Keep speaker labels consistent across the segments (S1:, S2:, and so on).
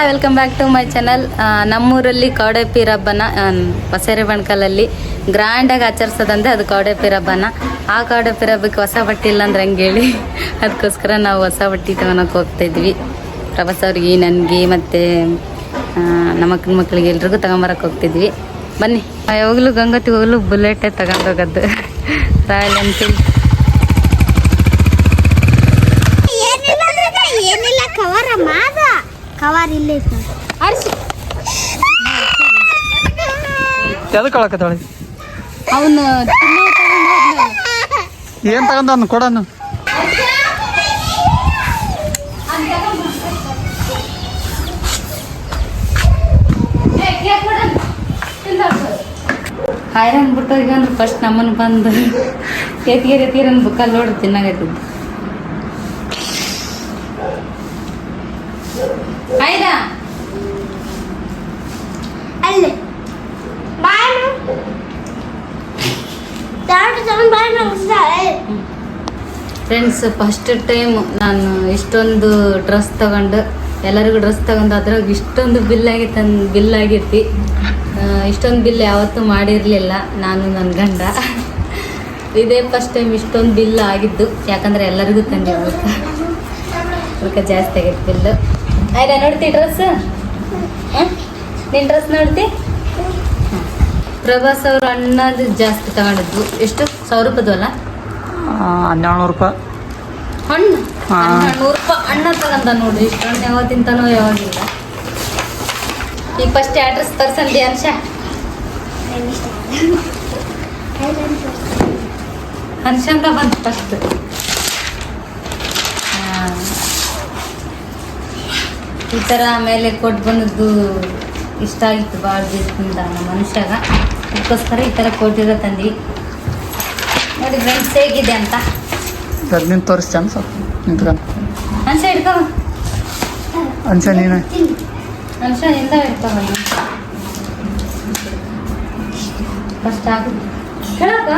S1: Hi welcome back to my channel ನಮ್ಮೂರಲ್ಲಿ ಕೌಡೆಪೀರ್ ಹಬ್ಬನ ಬಸೇರಿ ಬಣ್ಕಲಲ್ಲಿ ಗ್ರ್ಯಾಂಡಾಗಿ ಆಚರಿಸೋದಂದ್ರೆ ಅದು ಕೌಡೆಪೀರ್ ಹಬ್ಬನ ಆ ಕೌಡೆಪೀರ್ ಹಬ್ಬಕ್ಕೆ ಹೊಸ ಬಟ್ಟೆ ಇಲ್ಲ ಅಂದ್ರೆ ಹಂಗೆ ಹೇಳಿ? ಅದಕ್ಕೋಸ್ಕರ ನಾವು ಹೊಸ ಬಟ್ಟೆ ತಗೊಳಕ್ಕೆ ಹೋಗ್ತಾ ಇದ್ವಿ. ಅವ್ರಿಗೆ, ನನಗೆ ಮತ್ತು ನಮ್ಮ ಮಕ್ಕಳಿಗೆ ಎಲ್ರಿಗೂ ತಗೊಂಬರಕ್ಕೆ ಹೋಗ್ತಿದ್ವಿ. ಬನ್ನಿ. ಯಾವಾಗಲೂ ಗಂಗತಿ ಹೋಗಲು ಬುಲೆಟೇ ತಗೊಂಡೋಗೋದು. ರಾಯಲ್ ಎನ್ಫೀಲ್ಡ್
S2: ಏನಿಲ್ಲ ಅಂದ್ರೆ ಏನಿಲ್ಲ ಕವರ್ ಮಾದ ಕವರ್ ಇಲ್ಲೇ ನೋಡಿ. ಅರ್ಸಿ
S3: ಎದಕ್ಕೆ ಅಳಕತ್ತಾಳೆ
S1: ಅವನು
S3: ಏನು ತಗೊಂಡ ಅನ್ನು ಕೊಡನು?
S1: ಹಾಯ್ರಂಗ್ ಬಿಟ್ಟು ಈಗ ಅಂದ್ರೆ ಫಸ್ಟ್ ನಮ್ಮನ್ನು ಬಂದು ಎತ್ಗೇರಿ ನನ್ನ ಬುಕ್ಕಲ್ಲಿ ನೋಡಿ ತಿನ್ನಾಗತ್ತಿದ್ದು ಆಯ್ತಾ
S2: ಅಲ್ಲಿ.
S1: ಫ್ರೆಂಡ್ಸ್ ಫಸ್ಟ್ ಟೈಮ್ ನಾನು ಇಷ್ಟೊಂದು ಡ್ರೆಸ್ ತಗೊಂಡು ಎಲ್ಲರಿಗೂ ಡ್ರೆಸ್ ತಗೊಂಡು ಅದ್ರಾಗ ಇಷ್ಟೊಂದು ಬಿಲ್ ಆಗೈತೆ ಬಿಲ್ ಆಗಿರ್ತಿ. ಇಷ್ಟೊಂದು ಬಿಲ್ ಯಾವತ್ತೂ ಮಾಡಿರಲಿಲ್ಲ ನಾನು ನನ್ನ ಗಂಡ. ಇದೇ ಫಸ್ಟ್ ಟೈಮ್ ಇಷ್ಟೊಂದು ಬಿಲ್ ಆಗಿದ್ದು. ಯಾಕಂದ್ರೆ ಎಲ್ಲರಿಗೂ ತಂದಿರ್ಬೇಕು. ಅದಕ್ಕೆ ಜಾಸ್ತಿ ಆಗೈತೆ ಬಿಲ್ಲು ಆಯ್ತಾ ನೋಡ್ತಿ ಡ್ರೆಸ್ ನಿನ್ ಡ್ರೆಸ್ ನೋಡ್ತಿ. ಪ್ರಭಾಸ್ ಅವ್ರ ಅಣ್ಣದು ಜಾಸ್ತಿ ತಗೊಂಡಿದ್ದು. ಎಷ್ಟು? ಸಾವಿರ ರೂಪಾಯ್ದು
S3: ಹನ್ನೆರಡು ರೂಪಾಯಿ.
S1: ಹಣ್ಣು. ನೂರು ರೂಪಾಯಿ. ಅಣ್ಣ ತಗಂತ ನೋಡ್ರಿ ಇಷ್ಟು ಹಣ್ಣು ಯಾವಾಗ ತಿಂತಾನೋ ಯಾವಾಗಿಲ್ಲ ಈಗ ಫಸ್ಟ್ ಅಡ್ರೆಸ್ ತರ್ಸಂದಿ ಅಂಶ? ಅನ್ಶಂತ ಬಂತು ಫಸ್ಟ್ ಈ ಥರ ಆಮೇಲೆ ಕೊಟ್ಟು ಬಂದದ್ದು ಇಷ್ಟ ಆಗಿತ್ತು ಭಾಳ ದಿವಸದಿಂದ ನಮ್ಮ ಮನುಷ್ಯಾಗ ಅದಕ್ಕೋಸ್ಕರ ಈ ಥರ ಕೊಟ್ಟಿರೋ ತಂದ್ವಿ ನೋಡಿ ಫ್ರೆಂಡ್ಸ್ ಹೇಗಿದೆ ಅಂತ
S3: ಅದು ನಿಂತು ತೋರಿಸ್ತಾನೆ ಸ್ವಲ್ಪ ನಿಂತ್ಕೊಂಡು
S1: ಅನ್ಸ ಹಿಡ್ಕೊ
S3: ಅನ್ಸ ನೀನು
S1: ಅಂಶ ಎಂದ ಇರ್ತಾವಲ್ಲ ಫಸ್ಟ್ ಆಗ ಹೇಳಕ್ಕ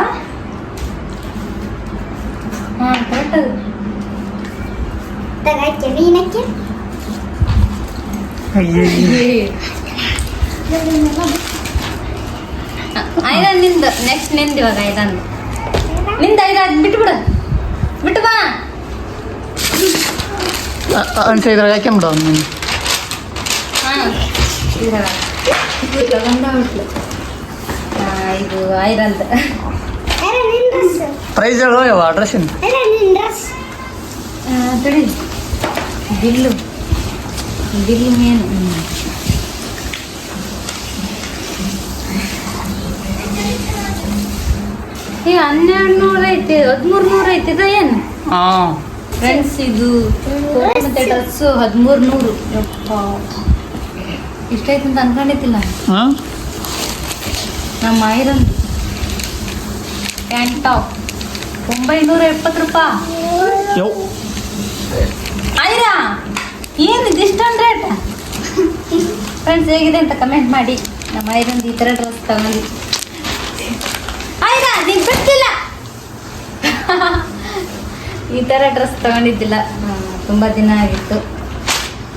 S1: ಹಾಂ ಕರೆಕ್ಟ್ ಅದು
S2: ತಗಕ್ಕೆ ಮೀನಕ್ಕೆ
S3: ಅಯ್ಯೇ
S1: ಐದ ನಿಂದು ನೆಕ್ಸ್ಟ್ ನಿಂದು ಇವಾಗ ಐದಂದು ನಿಂದು ಐದು ಅದು ಬಿಟ್ಬಿಡು ಬಿಟ್ಟು ಬಾ
S3: ಅನ್ಸ ಇದ್ರಾಗ ಯಾಕೆ ಬಿಡು ನೀನು
S1: ಹಾಂ ಇದ್ರಾಗ ಇದು ತಗೊಂಡ ಬಿಟ್ಲು ಹಾಂ ಇದು ಐದಂತ
S2: ಅರೆ ನಿನ್ ಡ್ರೆಸ್
S3: ಪ್ರೈಸ್
S1: ತಡಿ ಬಿಲ್ಲು ಬಿಲ್ಲು ಮೇನು ಈ ಹನ್ನೆರಡು ನೂರ ಐತಿ ಹದಿಮೂರು ನೂರ ಐತಿ ಇದು ಏನು
S3: ಹಾಂ.
S1: ಫ್ರೆಂಡ್ಸ್ ಇದು ಮತ್ತೆ ಡ್ರೆಸ್ಸು ಹದಿಮೂರು ನೂರು. ಇಷ್ಟೈತೆ ಅಂತ ಅನ್ಕೊಂಡಿದ್ದಿಲ್ಲ. ನಮ್ಮ ಐರನ್ ಪ್ಯಾಂಟ್ ಟಾಪ್ ಒಂಬೈನೂರ ಎಪ್ಪತ್ತು ರೂಪಾಯಿ. ಐರಾ? ಏನು ಇಷ್ಟೊಂದು ರೇಟ್ ಫ್ರೆಂಡ್ಸ್ ಹೇಗಿದೆ ಅಂತ ಕಮೆಂಟ್ ಮಾಡಿ. ನಮ್ಮ ಐರನ್ ಈ ಥರ ಡ್ರೆಸ್ ತಗೊಂಡು. ಆಯ್ತಾ ನೀನು ಬಿಡ್ತಿಲ್ಲ ಈ ಥರ ಡ್ರೆಸ್ ತಗೊಂಡಿದ್ದಿಲ್ಲ. ತುಂಬ ದಿನ ಆಗಿತ್ತು.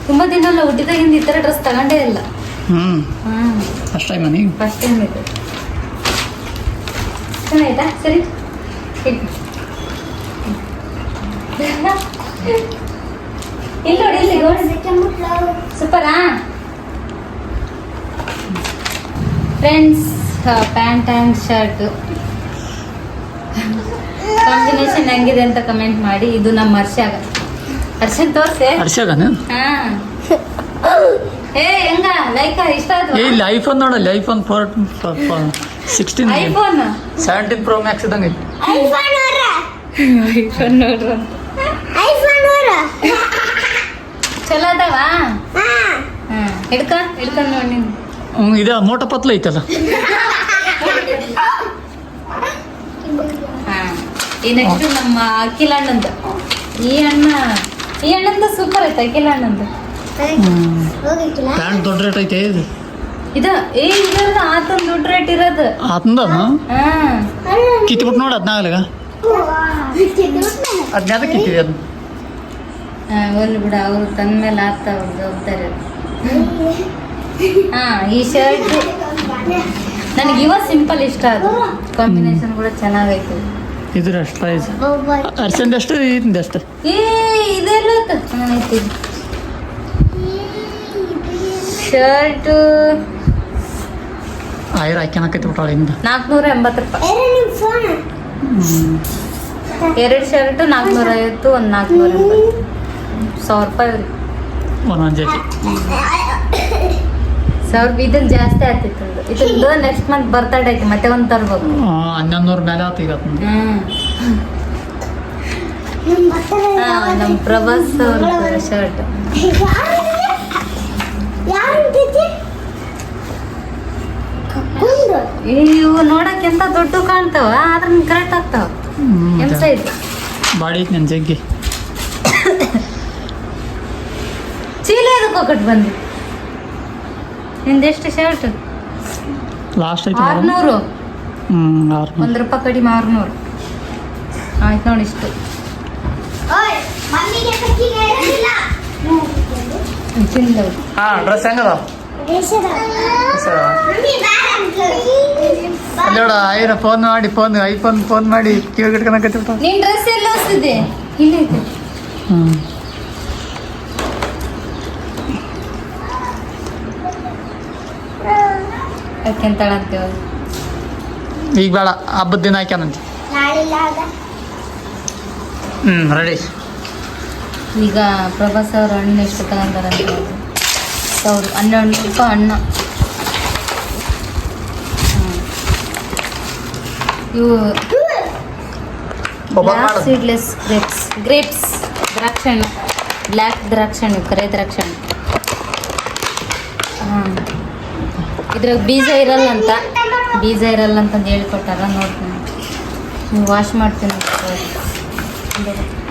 S1: ತುಂಬ ದಿನ ಅಲ್ಲ ಹುಟ್ಟಿದಾಗಿಂದ ಈ ಥರ ಡ್ರೆಸ್ ತಗೊಂಡೇ ಇಲ್ಲ.
S3: ಫಸ್ಟ್ ಟೈಮ್
S1: ಫಸ್ಟ್ ಟೈಮ್ ಇದು. ಚೆನ್ನಾಯ್ತಾ ಸರಿ. ಇಲ್ಲಿ ನೋಡಿ ಇಲ್ಲಿ ಸೂಪರಾ? Friends pant and shirt combination ಹೆಂಗಿದೆ ಅಂತ ಕಮೆಂಟ್ ಮಾಡಿ. ಇದು ನಮ್ಮ ಹರ್ಷಾಗ. ಹರ್ಷನ್ ತೋರ್ಸೆ.
S3: ಹರ್ಷಾಗನ?
S1: ಹಾ. ಏ ಹೆಂಗ? ಲೈಕ ಇಷ್ಟ
S3: ಏ
S1: ಆದ್ವಾ
S3: ಇಲ್ಲಿ ಐಫೋನ್ ನೋಡಲ್ಲ iPhone four sixteen
S1: iPhone
S3: seventeen pro max ಇದ್ದಂಗೆ.
S2: ಐಫೋನ್ ನೋಡ್ರ?
S1: ಐಫೋನ್ ನೋಡ್ರ.
S2: ಐಫೋನ್ ಅವರ
S1: ಚಲೋ ಅದಾವ?
S2: ಹಾ.
S1: ಹಾ ಹಿಡ್ಕ ಹಿಡ್ಕೊಂಡ್ ನೋಡಿ ನೀನು.
S3: ಹ್ಞೂ ಇದೆ ಮೋಟೋ ಪತ್ಲ ಐತಲ್ಲ.
S1: ಹಾ. ಈ ನೆಕ್ಸ್ಟ್ ನಮ್ಮ ಅಕ್ಕಿಲ ಅಣ್ಣಂದು. ಈ ಅಣ್ಣ ಈ ಅಣ್ಣಂದು ಸೂಪರ್ ಐತೆ ಅಕ್ಕಿಲ ಅಣ್ಣಂದು.
S2: ಹೋಗಿಕ್ಕಿಲ್ಲ
S3: ಪ್ಯಾಂಟ್ ದೊಡ್ಡ ರೇಟ್ ಐತೆ ಇದು.
S1: ಇದ ಏ ಇರೋದು ಆತನ ದುಡ್ಡು ರೇಟ್ ಇರೋದು.
S3: ಆತಂದ
S1: ಹಾ.
S3: ಕಿತ್ಬಿಟ್ಟು ನೋಡಿ ಅದನ್ನಾಗಲಾಗ ಅದನ್ನ ಅದಕ್ಕೆ ಕಿತ್ತಿದೆ ಅದು
S1: ಹೋಗ್ಲಿ ಬಿಡ ಅವರು ತಂದ ಮೇಲೆ ಆಗ್ತಾ ಅವ್ರು ಜವಾಬ್ದಾರಿ ಹಾಂ ಈ ಶರ್ಟ್ ನನಗೆ ಇವ ಸಿಂಪಲ್ ಇಷ್ಟ ಅದು. ಕಾಂಬಿನೇಷನ್ ಕೂಡ ಚೆನ್ನಾಗೈತೆ.
S3: ಇದ್ರ ಅಷ್ಟು ಪ್ರೈಸ್ ಅರ್ಸೆಂಟ್ ಅಷ್ಟು ಇದಿಂದ ಅಷ್ಟು?
S1: ಏ ಇದೆಲ್ಲ ಐತಿ ಶರ್ಟ್
S3: ಆಯ್ರ ಹಾಕ್ಯನಕೈತಿ ಬಿಟ್ಟಾಳ ಹಿಂದ.
S1: ನಾಲ್ಕುನೂರ ಎಂಬತ್ತು ರೂಪಾಯಿ. ಎರಡು ಶರ್ಟ್ ನಾಲ್ಕುನೂರ ಐವತ್ತು ಒಂದು ನಾಲ್ಕುನೂರ ಎಂಬತ್ತು. ಸಾವಿರ ರೂಪಾಯಿ ರೀ
S3: ಒಂದೊಂದು ಜೊತೆ
S1: ಸಾವಿರ ಇದನ್ನ ಜಾಸ್ತಿ ಆಗ್ತಿತ್ತು ಇದೊಂದು ನೆಕ್ಸ್ಟ್ ಮಂತ್ ಬರ್ತಡೇ ಐತಿ ಮತ್ತೆ ಒಂದು ತರ್ಬೇಕು
S3: ಹನ್ನೊಂದು ನೂರ ಮೇಲೆ ಆತು ಈಗ.
S2: ನಿಮ್ಮ
S1: ಪ್ರಭಾಸ್ ಅವ್ರ ಶರ್ಟ್ ಇವು ನೋಡಕ್ ಎಂತ ದೊಡ್ಡ ಕಾಣ್ತಾವ ಆದ್ರ ಕರೆಕ್ಟ್ ಆಗ್ತಾವ. ಎಂ ಸೈಜ್
S3: ಬಾಡಿ ಐತಿ ನನ್ನ ಜಗ್ಗಿ.
S1: ಚೀಲ ಎದಕ್ಕೆ ಹೋಗಟ್ ಬಂದಿ ನಿಂದೆಷ್ಟು ಶರ್ಟ್
S3: ಲಾಸ್ಟ್ ಐತಿ
S1: ಆರ್ನೂರು
S3: ಹ್ಮ್ ಆರ್ನೂರು
S1: ಒಂದ್ ರೂಪಾಯಿ ಕಡಿಮೆ ಆರ್ನೂರು ಆಯ್ತು ನೋಡಿ ಇಷ್ಟು
S2: ಓಯ್ ಮಮ್ಮಿಗೆ ಕಕ್ಕಿಗೆ ಹೇಳಿಲ್ಲ
S1: ಚಿಂದವು
S3: ಹಾ ಡ್ರೆಸ್ ಹೆಂಗದ
S2: ದೇಶದ ಮಮ್ಮಿ ಬ್ಯಾಡ
S3: ಅಲ್ಲಿ ನೋಡ ಐರ ಫೋನ್ ಮಾಡಿ ಫೋನ್ ಐಫೋನ್ ಫೋನ್ ಮಾಡಿ ಕಿವಿ ಕಟ್ಕೊಳಕತ್ತಿ ಬಿಟ್ಟ
S1: ನಿನ್ ಡ್ರೆಸ್ ಎಲ್ಲ ಹೊಸ್ತಿದೆ ಇಲ್ಲೈತೆ
S3: ಹ್ಮ್
S1: ಯಾಕೆಂತಾಳಂತೀವ
S3: ಈಗ ಬೇಡ ಹಬ್ಬದ ದಿನ ಹಾಕ್ಯಾನಂತೆ
S2: ಹ್ಞೂ ಆಗ.
S3: ಹ್ಮ್ ರೆಡಿ
S1: ಈಗ ಪ್ರಭಾಸ್ ಅವ್ರ ಹಣ್ಣು ಎಷ್ಟು ತಗೊಂಡಾರಂತ ಅವ್ರು ಹನ್ನೆರಡು ರೂಪಾಯಿ ಹಣ್ಣು. ಇವು ಬ್ಲ್ಯಾಕ್ ಸೀಡ್ಲೆಸ್ ಗ್ರೇಪ್ಸ್ ಗ್ರೇಪ್ಸ್ ದ್ರಾಕ್ಷಿ ಹಣ್ಣು ಬ್ಲ್ಯಾಕ್ ದ್ರಾಕ್ಷಿ ಹಣ್ಣು ಕರೆ ದ್ರಾಕ್ಷಿ ಹಣ್ಣು ಹಾಂ ಇದ್ರಾಗ ಬೀಜ ಇರಲ್ಲ ಅಂತ ಬೀಜ ಇರಲ್ಲ ಅಂತಂದು ಹೇಳ್ಕೊಟ್ಟಾರ ನೋಡ್ತೀನಿ. ನೀವು ವಾಶ್ ಮಾಡ್ತೀನಿ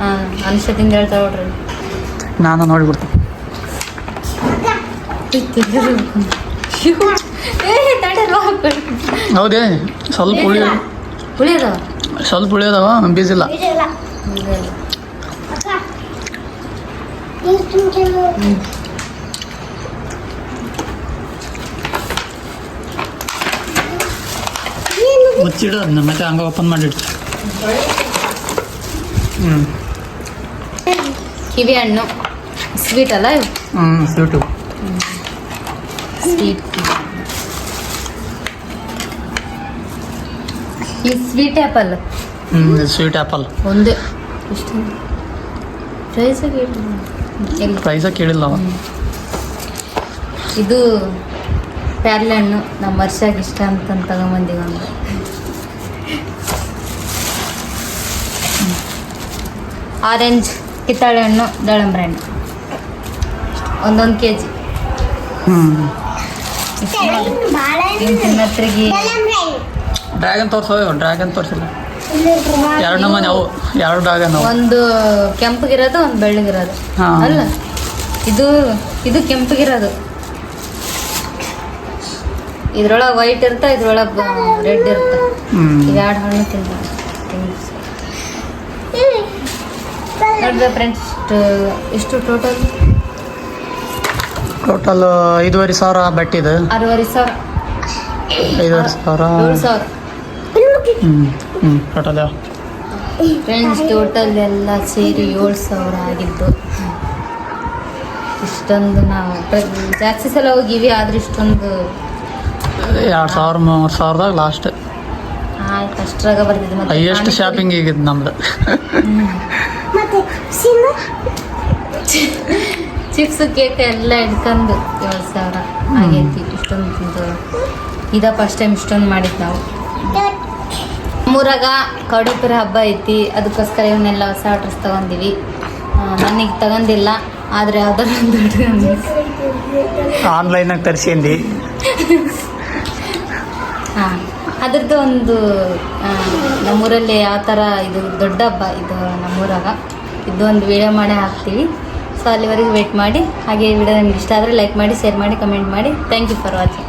S1: ಹಾಂ ಅನ್ಸದಿಂದ ಹೇಳ್ತಾ ನೋಡ್ರಿ.
S3: ನಾನು ನೋಡಿಬಿಡ್ತೀನಿ. ಹೌದೇ ಸ್ವಲ್ಪ
S1: ಉಳಿಯದವ
S3: ಸ್ವಲ್ಪ ಇಲ್ಲ. ಹ್ಞೂ
S2: ಬಿಡಲ್ಲ ಅಕ್ಕ ನೀರು ತುಂಬಿಕೆಲ್ಲ
S3: ಮುಚ್ಚಿಡು ಅದನ್ನ ಮತ್ತೆ ಹಂಗ ಓಪನ್ ಮಾಡಿಡ್ತು ಹ್ಞೂ
S1: ಕಿವಿ ಹಣ್ಣು. ಸ್ವೀಟ್ ಅಲ್ಲ ಹ್ಮ್
S3: ಹ್ಞೂ ಸ್ವೀಟು
S1: ಸ್ವೀಟ್ ಈ ಸ್ವೀಟ್ ಆ್ಯಪಲ್
S3: ಹ್ಞೂ ಸ್ವೀಟ್ ಆ್ಯಪಲ್
S1: ಒಂದೇ. ಇಷ್ಟು ಪ್ರೈಸ್ ಕೇಳಿಲ್ಲ.
S3: ಪ್ರೈಸ ಕೇಳಿಲ್ಲ ಅವ.
S1: ಇದು ಪ್ಯಾರ್ಲೆ ಹಣ್ಣು. ನಮ್ಮ ವರ್ಷಕ್ಕೆ ಇಷ್ಟ ಅಂತ ತಗೊಂಬಂದಿವಿ ಆರೆಂಜ್ ಕಿತ್ತಾಳೆ ಹಣ್ಣು ದಾಳಂಬ್ರೆ ಹಣ್ಣು. ಒಂದೊಂದು ಕೆ ಜಿ
S3: ಡ್ರ್ಯಾಗನ್ ತೋರ್ಸೋ ಡ್ರ್ಯಾಗನ್ ತೋರಿಸಿಲ್ಲ. ಎರಡು ನಮೂನೆ ಅವು ಎರಡು ಡ್ರ್ಯಾಗನ್
S1: ಒಂದು ಕೆಂಪಗಿರೋದು ಒಂದು ಬೆಳ್ಳಗಿರೋದು.
S3: ಹಾ.
S1: ಅಲ್ಲ ಇದು ಇದು ಕೆಂಪಗಿರೋದು. ಇದ್ರೊಳಗೆ ವೈಟ್ ಇರುತ್ತೆ ಇದ್ರೊಳಗೆ ರೆಡ್ ಇರುತ್ತೆ
S3: ಹ್ಞೂ
S1: ಎರಡು ಹಣ್ಣು ತಿಂತಾರೆ ನೋಡಿದ್ರೆ ಫ್ರೆಂಡ್ಸ್ ಎಷ್ಟು ಟೋಟಲ್
S3: ಟೋಟಲ್ ಐದುವರೆ ಸಾವಿರ ಬಟ್ಟಿದು
S1: ಆರೂವರೆ ಸಾವಿರ.
S3: ಐದುವರೆ ಸಾವಿರ.
S1: ಏಳು ಸಾವಿರ.
S3: ಹ್ಞೂ ಹ್ಞೂ ಟೋಟಲ್
S1: ಫ್ರೆಂಡ್ಸ್ ಟೋಟಲ್ ಎಲ್ಲ ಸೇರಿ ಏಳು ಸಾವಿರ ಆಗಿದ್ದು. ಇಷ್ಟೊಂದು ನಾವು ಜಾಸ್ತಿ ಸಲ ಹೋಗಿವಿ ಆದ್ರೆ ಇಷ್ಟೊಂದು
S3: ಎರಡು ಸಾವಿರ ಮೂರು ಸಾವಿರದಾಗ ಲಾಸ್ಟ್
S1: ಆಯ್ತು ಅಷ್ಟ್ರಾಗ ಬರ್ತಿದ್ದು ಮತ್ತೆ
S3: ಹೈಯೆಸ್ಟ್ ಶಾಪಿಂಗ್ ಈಗಿದ್ದು ನಮ್ದು.
S2: ಮತ್ತೆ ಸಿಮ್
S1: ಚಿಪ್ಸ್ ಕೇಕ್ ಎಲ್ಲ ಹಿಡ್ಕೊಂಡು ಏಳು ಸಾವಿರ. ಆಗೈತಿ ಇಷ್ಟೊಂದು ತಿಂದು. ಇದ ಫಸ್ಟ್ ಟೈಮ್ ಇಷ್ಟೊಂದು ಮಾಡಿದ್ದು ನಾವು. ನಮ್ಮೂರಾಗ ಕೌಡಿಪುರ ಹಬ್ಬ ಐತಿ. ಅದಕ್ಕೋಸ್ಕರ ಇವನ್ನೆಲ್ಲ ಹೊಸ ಡ್ರೆಸ್ ತಗೊಂಡಿವಿ. ಮನೆಗೆ ತಗೊಂಡಿಲ್ಲ. ಆದರೆ ಯಾವ್ದಾರ ಆನ್ಲೈನ್.
S3: ಆನ್ಲೈನಾಗ ತರಿಸಿಂದು
S1: ಹಾಂ ಅದ್ರದ್ದು ಒಂದು ನಮ್ಮೂರಲ್ಲಿ ಯಾವ ಥರ ಇದು ದೊಡ್ಡ ಹಬ್ಬ ಇದು ನಮ್ಮೂರಾಗ. ಇದು ವೀಡಿಯೋ ಮಾಡೇ ಹಾಕ್ತೀವಿ. ಸೊ ಅಲ್ಲಿವರೆಗೂ ವೇಟ್ ಮಾಡಿ. ಹಾಗೆ ವಿಡಿಯೋ ನಿಮ್ಗೆ ಇಷ್ಟ ಆದರೆ ಲೈಕ್ ಮಾಡಿ ಶೇರ್ ಮಾಡಿ ಕಮೆಂಟ್ ಮಾಡಿ. Thank you for watching